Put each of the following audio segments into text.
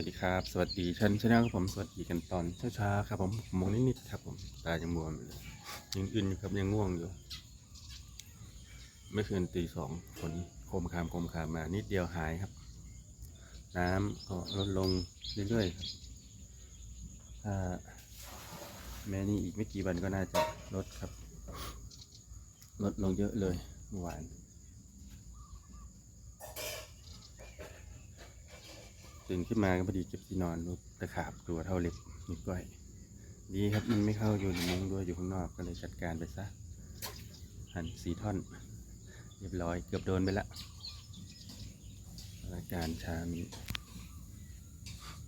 วัสดีครับ สวัสดีชันชนะครับผมสวัสดีกันตอนเช้าๆครับผมโมงนิดๆครับผมตายังบวมเลยยังอื่นอยู่ครับยังง่วงอยู่เมื่อคืนตีสองฝนโคมคามโคมคามมานิดเดียวหายครับ น้ำก็ลดลงเรื่อยๆครับถ้าแม้นี่อีกไม่กี่วันก็น่าจะลดครับ ลดลงเยอะเลยเมื่อวาน ตื่นขึ้นมาก็พอดีเก็บที่นอนรูปตะขาบตัวเท่าเล็บนิ้วก้อย ดีครับมันไม่เข้าอยู่ในมุ้งด้วยอยู่ข้างนอกก็เลยจัดการไปซะหั่นสีท่อน เรียบร้อยเกือบโดนไปละราการชามี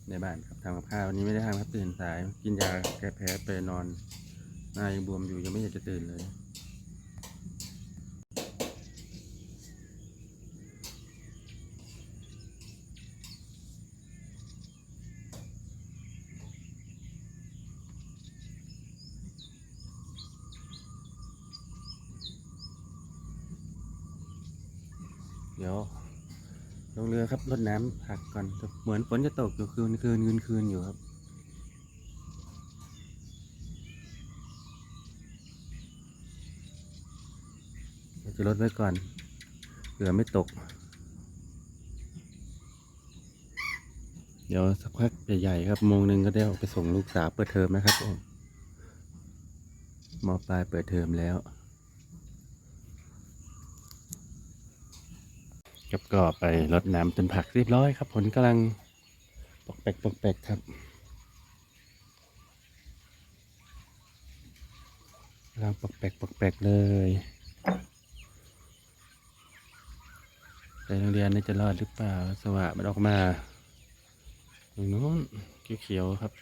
ในบ้านครับทำกับข้าววันนี้ไม่ได้ทำครับตื่นสาย กินยาแก้แพ้ไปนอนหน้ายังบวมอยู่ยังไม่อยากจะตื่นเลย เดี๋ยวลงเรือ ครับรดน้ำผักก่อนเหมือนฝนจะตกอยู่คืนคืนคืนคืนอยู่ครับจะลดไว้ก่อนเผื่อไม่ตก เดี๋ยวสักพักใหญ่ๆครับโมงหนึ่งก็ได้ออกไปส่งลูกสาวเปิดเทอมนะครับผมมอปลายเปิดเทอมแล้ว ครับก็ไปรดน้ำจนผักเรียบร้อยครับ ผลกำลังปกแปกปกแปกครับกำลังปกแปกปกแปกเลยไปโรงเรียนนี่จะรอดหรือเปล่า สวะมันออกมาตรงนู้นเขียวๆครับ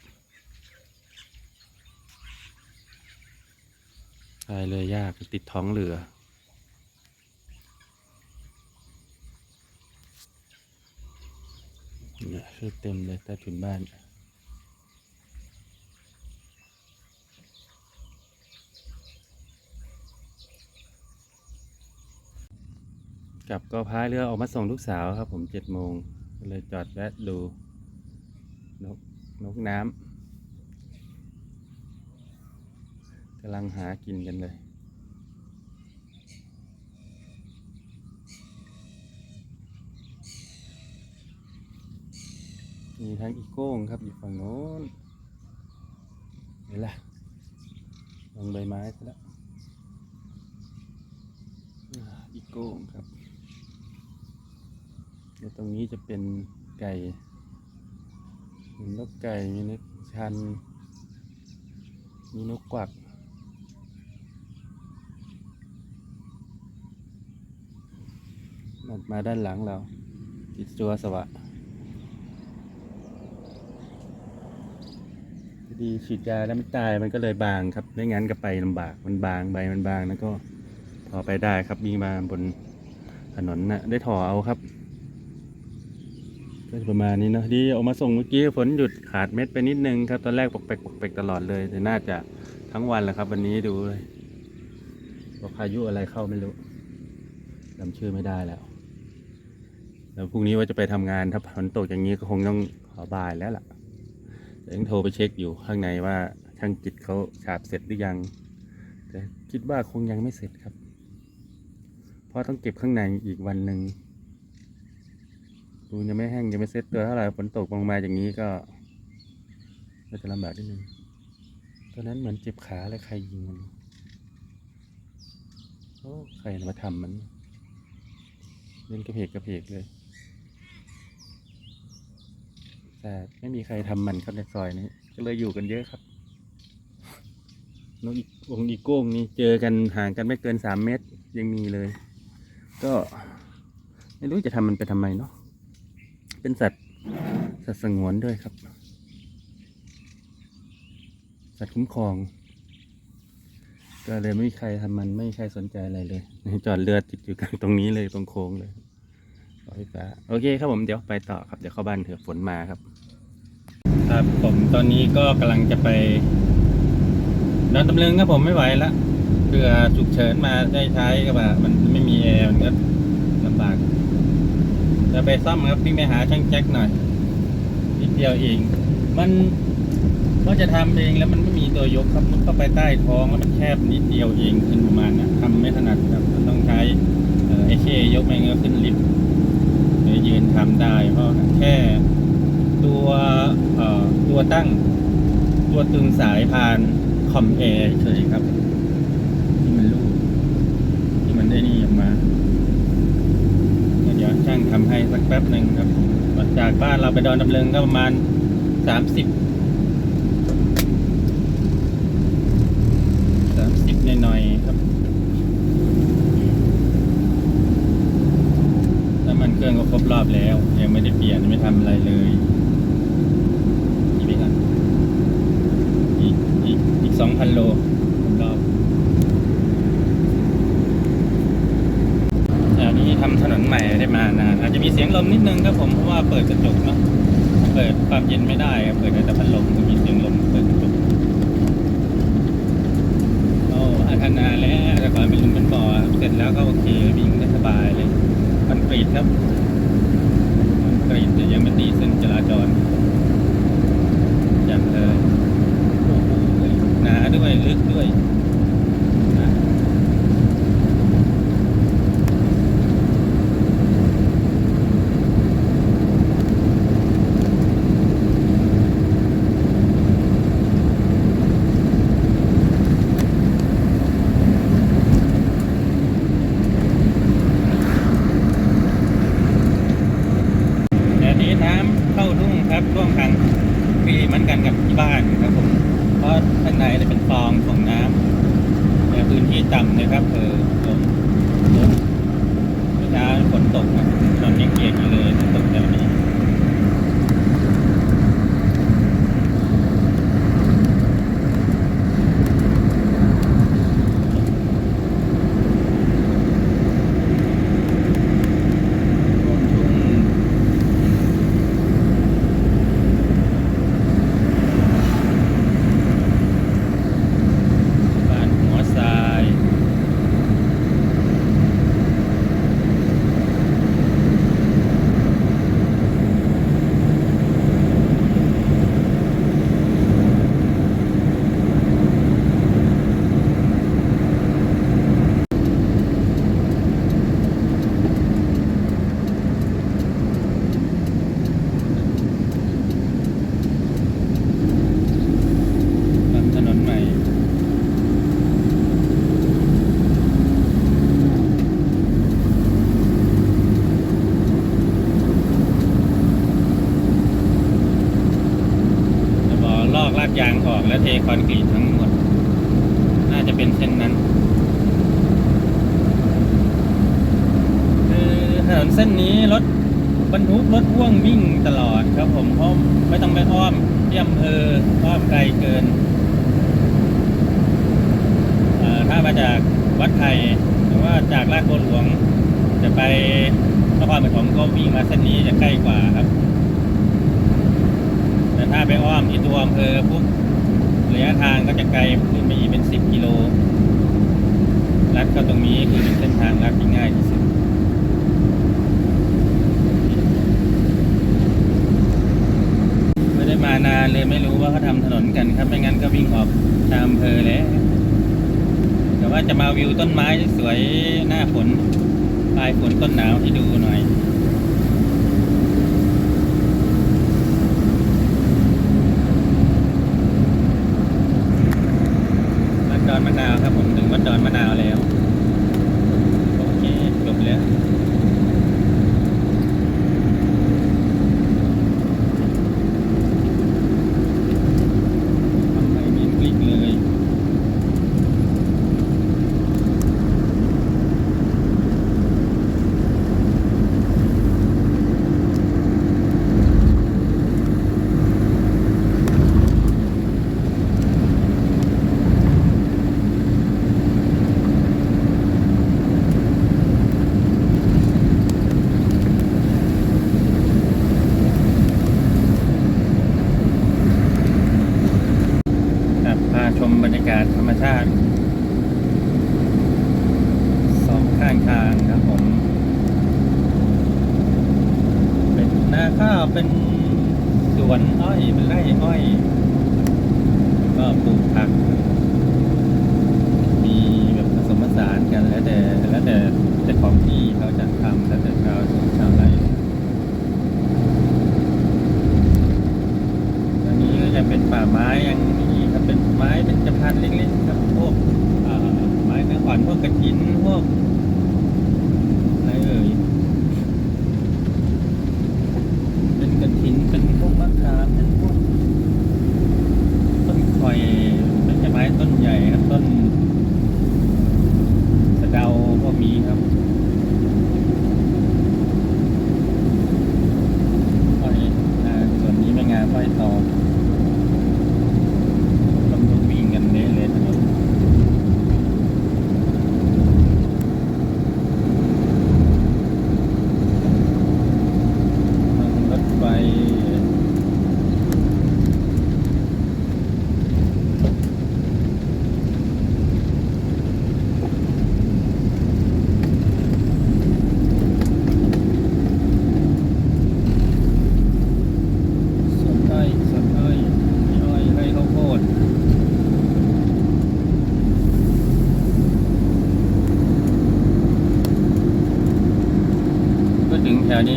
ตายเลยยากติดท้องเรือ เนี่ยคือเต็มเลยใต้ถุนบ้านกลับก็พายเรือออกมาส่งลูกสาวครับ ผมเจ็ดโมงก็เลยจอดแวะดูนกนกน้ำกำลังหากินกันเลย มีทั้งอีโก้งครับอยู่ฝั่งโน้นนี่แหละลงใบไม้ซะแล้วอีโก้งครับเดี๋ยวตรงนี้จะเป็นไก่มีนกไก่มีนกชัน มีนกกวักมามาด้านหลังเราติดจัวสวะ ดีฉีดยาแล้วไม่ตายมันก็เลยบางครับไม่งั้นก็ไปลำบากมันบางใบมันบางแล้วก็พอไปได้ครับมีมาบนถนนนะ่ะได้ถอเอาครับก็ประมาณนี้เนอะดีออกมาส่งเมื่อกี้ฝนหยุดขาดเม็ดไปนิดนึงครับ ตอนแรกปกเปกปกเปกตลอดเลย แต่น่าจะทั้งวันแหละครับ วันนี้ดูเลยว่าพายุอะไรเข้าไม่รู้จำชื่อไม่ได้แล้ว แล้วพรุ่งนี้ว่าจะไปทำงานถ้าฝนตกอย่างนี้ก็คงต้องขอบายแล้วล่ะ ยวต้องโทรไปเช็คอยู่ข้างในว่าช่างจิตเขาฉาบเสร็จหรือยัง แต่คิดว่าคงยังไม่เสร็จครับ เพราะต้องเก็บข้างในอีกวันหนึ่งดูยังไม่แห้งยังไม่เซ็ตตัวเท่าไหร่ฝนตกลงมาอย่างนี้ก็ก็จะลำบากนิดนึงตอนนั้นเหมือนเจ็บขาเลยใครยิงมันโอ้ใครมาทำมันเล่นกระเพกกระเพกเลย แต่ไม่มีใครทำมันครับในซอยนี้ ก็เลยอยู่กันเยอะครับนกอีวงอีโก้งนี่เจอกันห่างกันไม่เกินสามเมตรยังมีเลย ก็ไม่รู้จะทำมันไปทำไมเนาะเป็นสัตว์สัตว์สงวนด้วยครับ สัตว์คุ้มครอง ก็เลยไม่มีใครทำมันไม่มีใครสนใจอะไรเลยจอดเรือติดอยู่กลางตรงนี้เลยตรงโค้งเลย รถไฟฟ้าโอเคครับผมเดี๋ยวไปต่อครับเดี๋ยวเข้าบ้านเถอะฝนมาครับ ครับผมตอนนี้ก็กำลังจะไปดอนตำลึงครับผมไม่ไหวแล้วเรือฉุกเฉินมาได้ใช้ก็แบบมันไม่มีแอร์มันก็ลำบาก จะไปซ่อมครับพี่ไปหาช่างแจ็คหน่อยพี่เดียวเอง มันก็จะทำเองแล้วมันไม่มีตัวยกครับมุดเข้าไปใต้ท้องแล้วมันแคบนิดเดียวเองขึ้นประมาณนะทำไม่ถนัดครับมันต้องใช้เอ่อไอเคยกไม่งั้นขึ้นลิฟต์ ทำได้ เพราะแค่ตัวตัวตั้งตัวตึงสายพานคอมแอร์เฉยครับ ที่มันรูปที่มันได้นี่ออกมา เดี๋ยวช่างทำให้สักแป๊บหนึ่งครับจากบ้านเราไปดอนดำเนินก็ประมาณสามสิบสามสิบหน่อยๆครับน้ำมันเครื่ องก็ครบรอบแล้ว ยังไม่ได้เปลี่ยนไม่ทำอะไรเลยอีกไหมครับอีกอีกอีกสองพันโลครอบแถวนี้ทำถนนใหม่ได้มานานอาจจะมีเสียงลมนิดนึงครับผมเพราะว่าเปิดกระจกเนาะเปิดความเย็นไม่ได้ครับเปิดแต่พัดลมก็มีเสียงลมเปิดกระจกโอ้อาคนาแล้วแต่ก่อนเป็นลุมเป็นบ่อเสร็จแล้วก็โอเควิ่งได้สบายเลยคอนกรีตครับ กรีตแต่ยังไม่ตีเส้นจราจรอย่างเลยหหนาด้วยลึกด้วยนะ เดี๋ยวนี้น้ำเข้าทุ่งครับท่วมขังฟรีเหมือน กันกับที่บ้านนะครับผมเพราะข้างในจะเป็นคลองส่งน้ำในพื้นที่ต่ำนะครับเออลมลมเวลาฝนตกนะตอนยังเปียกอยู่เลยตกแถวนี้ ท่วมทุ่งบ้านหัวทรายทำถนนใหม่ จะบอกลอกลาดยางออกแล้วเท คอนกรีตทั้งหมด น่าจะเป็นเช่นนั้นคือถนนเส้นนี้รถบรรทุกรถพ่วงวิ่งตลอดครับผมเพราะไม่ต้องไปอ้อมที่อำเภออ้อมไกลเกินถ้ามาจากวัดไทยหรือว่าจากลาดบัวหลวง จะไปนครปฐมก็วิ่งมาเส้นนี้จะใกล้กว่าครับ แต่ถ้าไปอ้อมที่ตัวอำเภอปุ๊บ ระยะทางก็จะไกลขึ้นไปอีกเป็นสิบกิโล ลัดเข้าตรงนี้คือเป็นเส้นทางลัดที่ง่ายที่สุดไม่ได้มานานเลยไม่รู้ว่าเขาทำถนนกันครับ ไม่งั้นก็วิ่งออกตามอำเภอแล้วแต่ว่าจะมาวิวต้นไม้สวยหน้าฝนปลายฝนต้นหนาวให้ดูหน่อย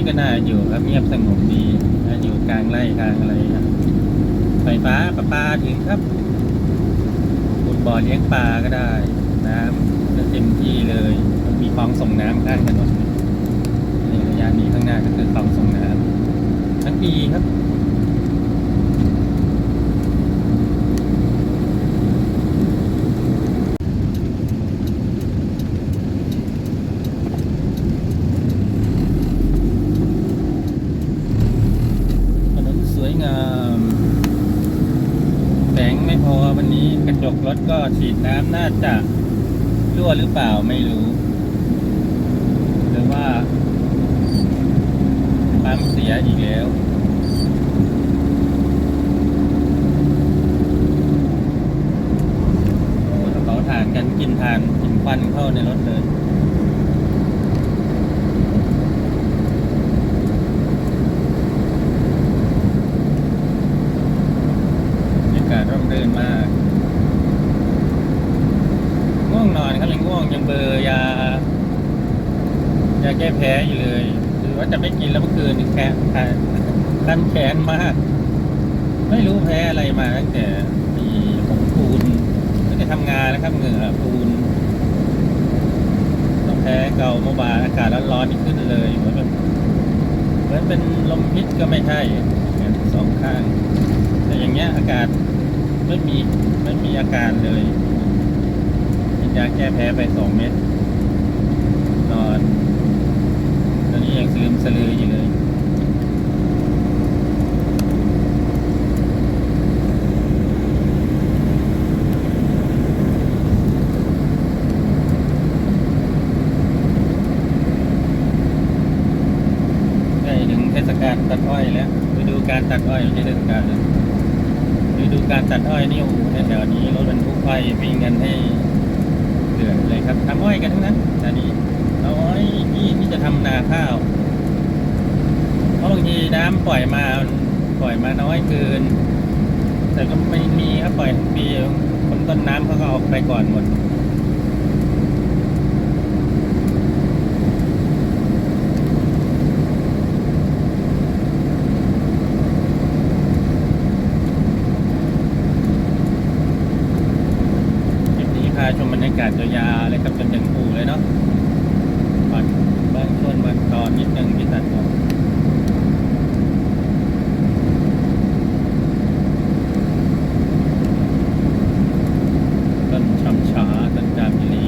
ก็น่าอยู่ครับเงียบสงบดีอยู่กลางไร่กลางอะไรครับไฟฟ้าประปาถึงครับขุดบ่อเลี้ยงปลาก็ได้ น้ำก็เต็มที่เลย มีคลองส่งน้ำข้างถนนในระยะนี้ข้างหน้าก็คือคลองส่งน้ำทั้งปีครับ ถนนสวยงามแสงไม่พอวันนี้กระจ ก็ฉีดน้ำน่าจะรั่วหรือเปล่าไม่รู้หรือว่าปั๊มเสียอีกแล้วโอ้กระเขาทานกันกินทานกินควันเข้าในรถเลย บรรยากาศร่มรื่นมาก ง่วงนอนครับยังง่วงยังเบลอร์ยายาแก้แพ้อยู่เลยคือ ว่าจะไม่กินแล้วเมื่อคืนนี่แค่คันแขนมาก ไม่รู้แพ้อะไรมาตั้งแต่มีผมปูนไม่ได้ทำงานนะครับเหงื่อปูนต้องแพ้เกาเมื่อวานอากาศร้อนๆนี่ขึ้นเลยเหมือนแบบเหมือนเป็นลมพิษก็ไม่ใช่สองข้างแต่อย่างเงี้ยอากาศไม่มีไม่มีอาการเลยกินยาแก้แพ้ไปสองเม็ดนอน ตอนนี้ยัง สลืออยู่เลยใกล้ถึงเทศกาลตัดอ้อยแล้วไปดูการตัดอ้อยไม่ใช่เทศกาลเลยไปดูการตัดอ้อยนี่โอ้โหแถวๆนี้รถบรรทุกอ้อยวิ่งกันให้เดือดเลยครับทำอ้อยกันทั้งนั้นตอนนี้เอาอ้อยที่ที่จะทำนาข้าว บางทีน้ำปล่อยมาปล่อยมาน้อยเกิน แต่ก็ไม่มีครับปล่อยปีคนต้นน้ำเขาก็เอาไปก่อนหมดคลิปนี้พาชมบรรยากาศยาวๆเลยครับจนถึงอู่เลยเนาะบางบางช่วงบางตอนนิดนึงที่ตัดออกต้นชำชาต้นจามจุลี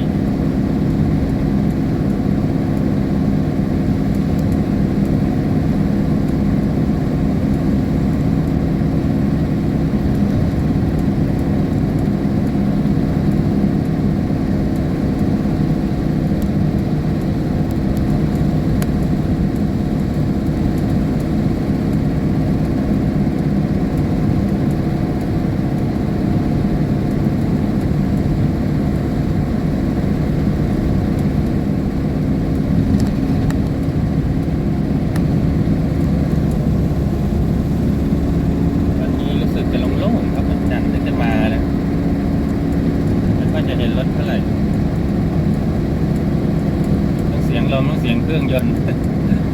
สียง เครื่องยนต์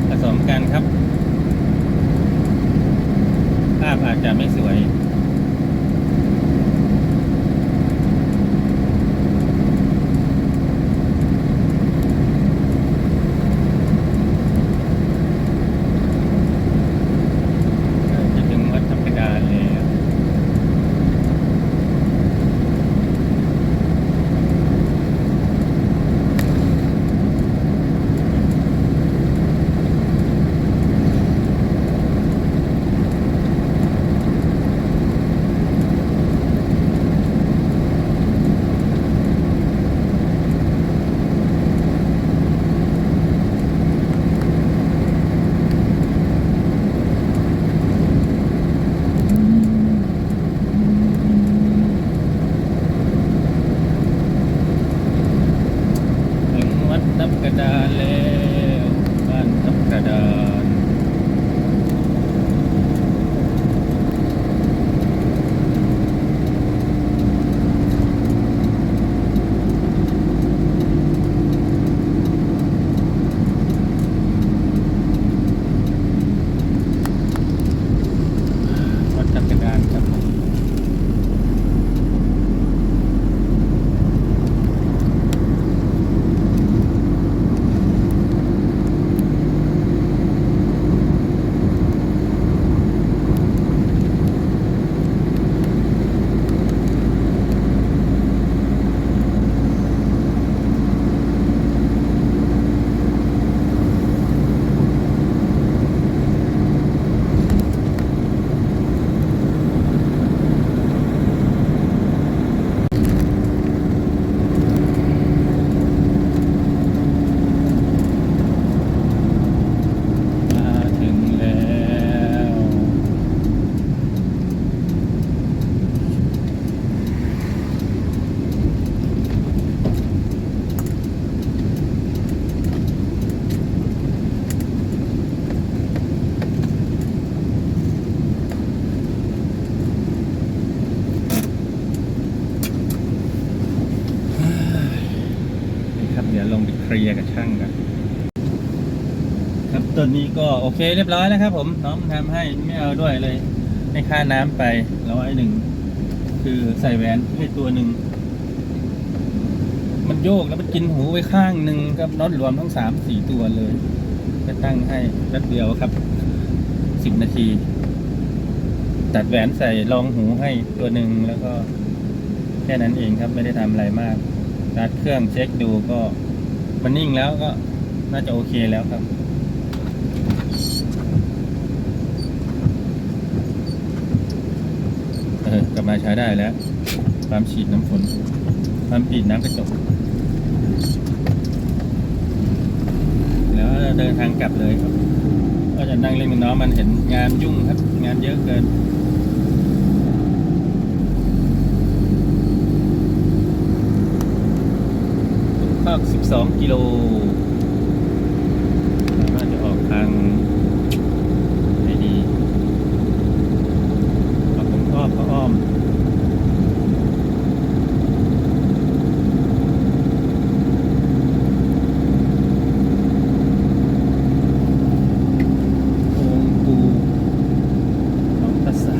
ผสมกันครับ ภาพอาจจะไม่สวย ช่างกันครับตัวนี้ก็โอเคเรียบร้อยแล้วครับผมน้องทำให้ไม่เอาด้วยเลยให้ค่าน้ำไปร้อยหนึ่งคือใส่แหวนให้ตัวหนึ่งมันโยกแล้วมันกินหูไปข้างหนึ่งครับน็อตรวมทั้งสามสี่ตัวเลยก็ตั้งให้แป๊บเดียวครับสิบนาที ตัดแหวนใส่รองหูให้ตัวหนึ่งแล้วก็ แค่นั้นเองครับไม่ได้ทำอะไรมากตัดเครื่องเช็คดูก็ มันนิ่งแล้วก็น่าจะโอเคแล้วครับเออกลับมาใช้ได้แล้วความฉีดน้ำฝนความปิดน้ำกระจกแล้วเดินทางกลับเลยครับ ก็จะนั่งเล่นกับน้องมันเห็นงานยุ่งครับ งานเยอะเกิน ภาค12 กิโลน่าจะออกทางไหนดีออกตรงอ้อมก็อ้อม โองกูน้องตะสา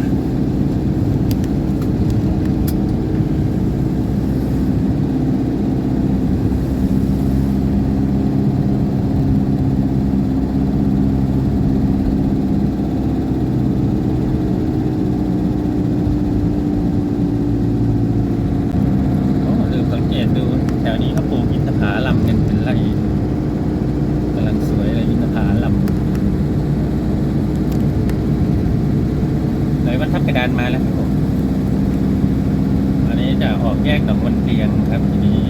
โอ้ลืมสังเกตดู แถวนี้เขาปลูกอินทผลัมกันเป็นไรกำลังสวยเลยอินทผลัมเลยวัดทับก ระดานมาแล้วครับผมอันนี้จะออกแยกกับวันเตียงครับทีนี้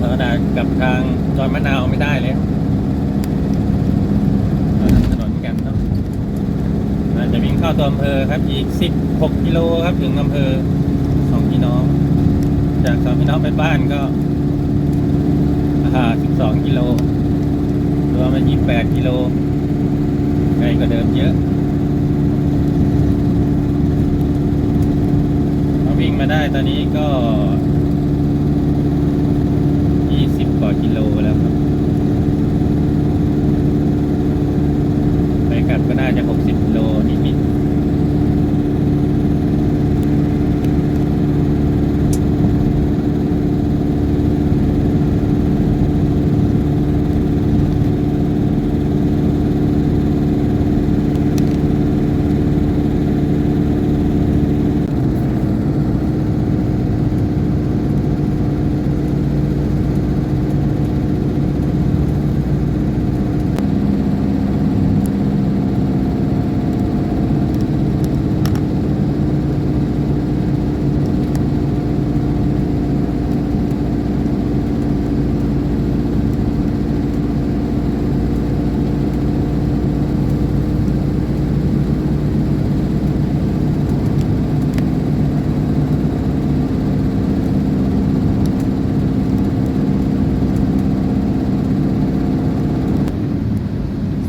ธรรมดากับทางดอนมะนาวไม่ได้เลยถนนกันเนาะอาจจะวิ่งเข้าตัวอำเภอครับ อีก 16 กิโลครับถึงอำเภอสองพี่น้อง จากสองพี่น้องไปบ้านก็อ่า12 กิโลรวมเป็น28 กิโลไกลกว่าเดิมเยอะเราวิ่ง มาได้ตอนนี้ก็ 20 กว่ากิโลแล้วครับ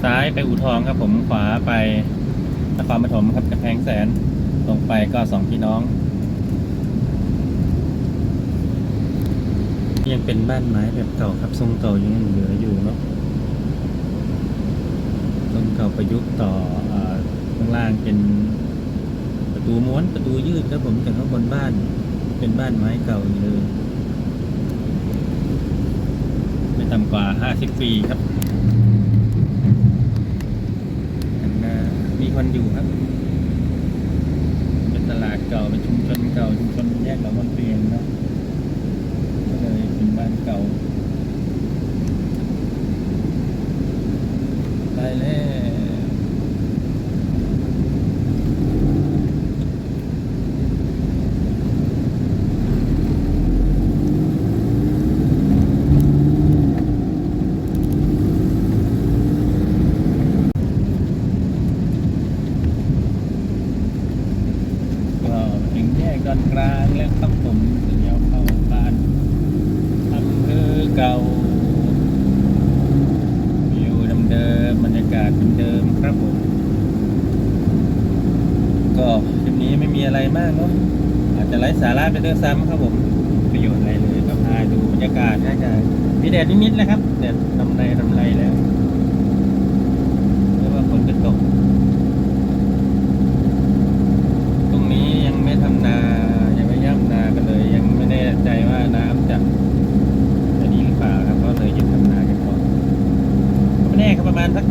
ซ้ายไปอู่ทองครับผมขวาไปนครปฐมครับกระแพงแสนลงไปก็สองพี่น้อง ยังเป็นบ้านไม้แบบเก่าครับทรงเก่ายังเหลืออยู่เนาะทรงเก่าประยุกต์ต่อเอ่อข้างล่างเป็นประตูม้วนประตูยืดครับผมแต่ข้างบนบ้านเป็นบ้านไม้เก่าอยู่เลยไม่ต่ำกว่า 50 ปีครับข้างหน้า มีคนอยู่ครับ เป็นตลาดเก่าเป็นชุมชนเก่าชุมชนแยกกับวันเปลี่ยนนะก็เลยเป็นบ้านเก่า ไปแล้ว ก็ถึงแยกดอนกลางแล้วครับผมจะเลี้ยวเข้าบ้านอำเภอเก่าวิวเดิมๆบรรยากาศเดิมๆครับผม ก็คลิปนี้ไม่มีอะไรมากเนาะอาจจะไร้สาระไป ด้วยซ้ำครับผมประโยชน์อะไรเลยก็พาดูบรรยากาศน่าจะมีแดดนิดๆนะครับแดดทำไรทำไรแล้วเรียกว่าฝนจะตก ตรงนี้ยังไม่ทำนายังไม่ย่ำนากันเลย ยังไม่แน่ใจว่าน้ำจะจะดีหรือเปล่าครับก็เลยหยุดทำนากันก่อนไม่แน่ครับประมาณสัก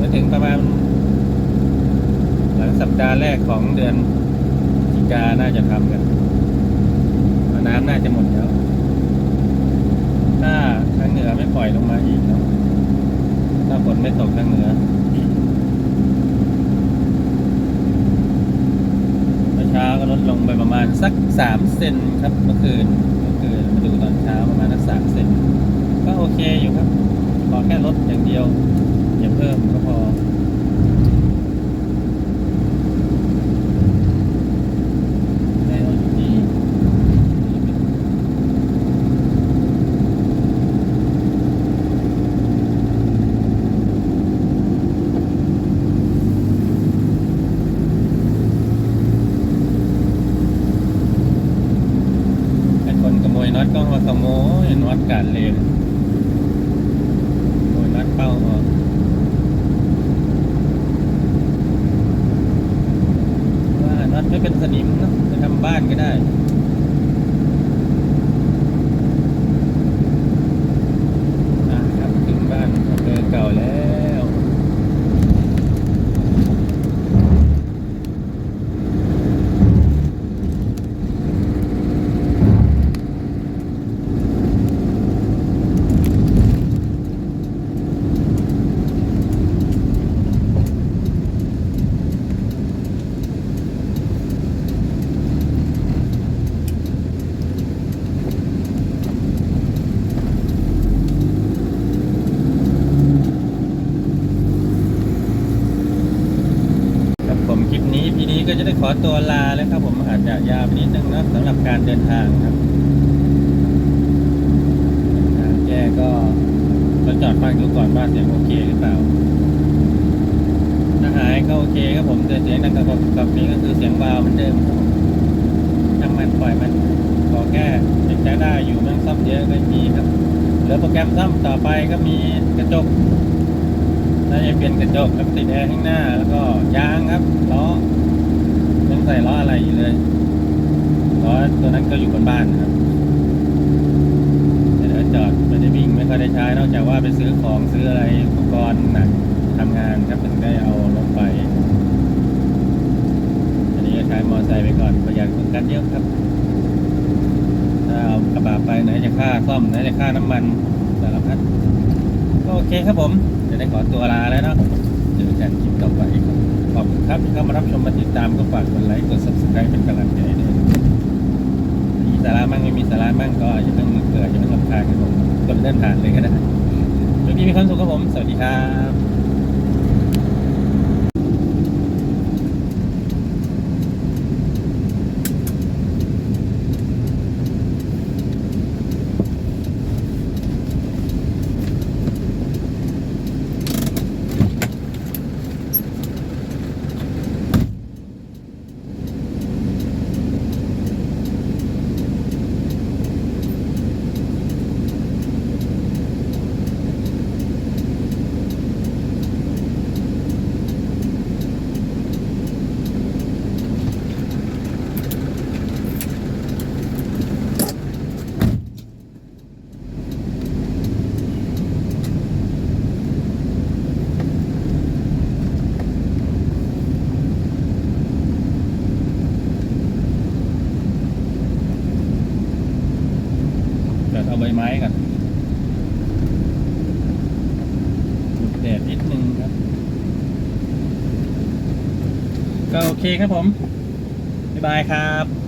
มาถึงประมาณ หลังสัปดาห์แรกของเดือน จาน่าจะทำกันน้ำน่าจะหมดแล้ว ถ้าทางเหนือไม่ปล่อยลงมาอีกเนาะถ้าฝนไม่ตกทางเหนือเมื่อเช้าก็ลดลงไปประมาณสักสามเซนครับเมื่อคืนเมื่อคืนมาดูตอนเช้าประมาณสักสามเซนก็โอเคอยู่ครับ ขอแค่ลดอย่างเดียวอย่าเพิ่มก็พอได้เอาอยู่ดีไอ้คนขโมยน็อตก็มาขโมยน็อตการเลนขโมยน็อตเป้าออก ว่าน็อตไม่เป็นสนิมเนอะไปทำบ้านก็ได้ อะครับถึงบ้านอำเภอเก่าแล้ว ครับผมคลิปนี้พี่นี้ก็จะได้ขอตัวลาแล้วครับผมอาจจะยาวไปนิดนึงนะสำหรับการเดินทางครับทางแก้ก็ก็จอดฟังดูก่อนว่าเสียงโอเคหรือเปล่าถ้าหายก็โอเค เสียงดังกับกับนี้ก็คือเสียงวาวเหมือนเดิมครับผมช่างมันปล่อยมันขอแก้ยังใช้ได้อยู่มันซ่อมเยอะก็มีครับเหลือโปรแกรมซ่อมต่อไปก็มีกระจกน่าจะเปลี่ยนกระจกกับติดแอร์ข้างหน้า แล้วก็ยางครับล้อยังใส่ล้ออะไรอยู่เลยล้อตัวนั้นก็อยู่บนบ้านนะครับแต่เดี๋ยวจอดไม่ได้วิ่งไม่ค่อยได้ใช้นอกจากว่าไปซื้อของซื้ออะไรอุปกรณ์หนักทำงานครับถึงได้เอารถไป มอเตอไซค์ไปก่อนประหยัดต้นกันเยอะครับ ถ้าเอากระบะไปไหนจะค่าซ่อมไหนจะค่าน้ำมันสารพัดก็โอเคครับผมจะได้ขอตัวลาแล้วเนาะเจอกันคลิปต่อไปครับขอบคุณครับที่เข้ามารับชมมาติดตามก็ฝากกดไลค์กด subscribe เป็นกำลังใจด้วยมีสาระมั่งไม่มีสาระมั่งก็อย่าเพิ่งเกิดอย่าเพิ่งรำคาญครับผมกดเลื่อนผ่านเลยก็ได้ช่วงนี้มีความสุขครับผม สวัสดีครับไม้กันหยุดแดดนิดนึงครับ ดีครับผม บ๊ายบายครับ